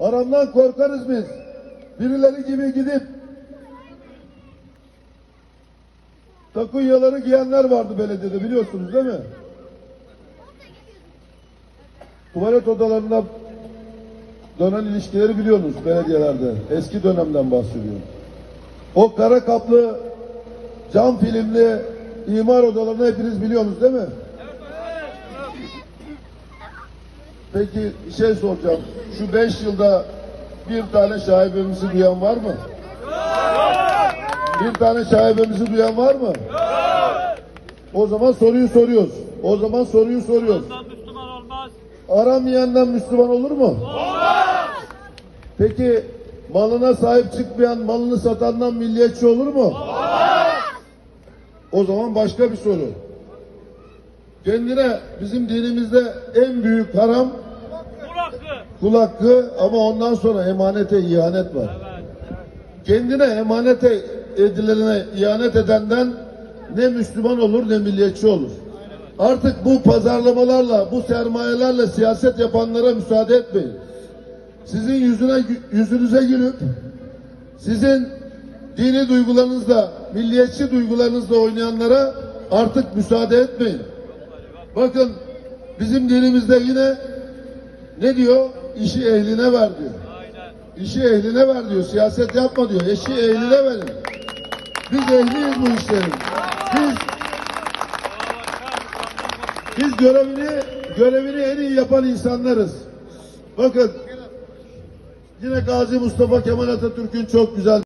Aramdan korkarız biz. Birileri gibi gidip takunyaları giyenler vardı belediyede biliyorsunuz değil mi? Tuvalet odalarında dönen ilişkileri biliyorsunuz belediyelerde. Eski dönemden bahsediyorum. O kara kaplı cam filmli imar odalarını hepiniz biliyorsunuz değil mi? Peki bir şey soracağım. Şu beş yılda bir tane şaibemizi duyan var mı? Bir tane şaibemizi duyan var mı? O zaman soruyu soruyoruz. O zaman soruyu soruyoruz. Müslüman olmaz. Aramayandan Müslüman olur mu? Peki malına sahip çıkmayan, malını satandan milliyetçi olur mu? O zaman başka bir soru. Kendine bizim dinimizde en büyük haram Kul hakkı. kul hakkı ama ondan sonra emanete ihanet var. Evet. Kendine emanete edilene ihanet edenden ne Müslüman olur ne milliyetçi olur. Artık bu pazarlamalarla, bu sermayelerle siyaset yapanlara müsaade etmeyin. Sizin yüzüne yüzünüze gülüp sizin dini duygularınızla, milliyetçi duygularınızla oynayanlara artık müsaade etmeyin. Bakın bizim dinimizde yine ne diyor? İşi ehline ver diyor. İşi ehline ver diyor. Siyaset yapma diyor. Eşi ehline verin. Biz ehliyiz bu işlerin. Biz biz görevini görevini en iyi yapan insanlarız. Bakın yine Gazi Mustafa Kemal Atatürk'ün çok güzel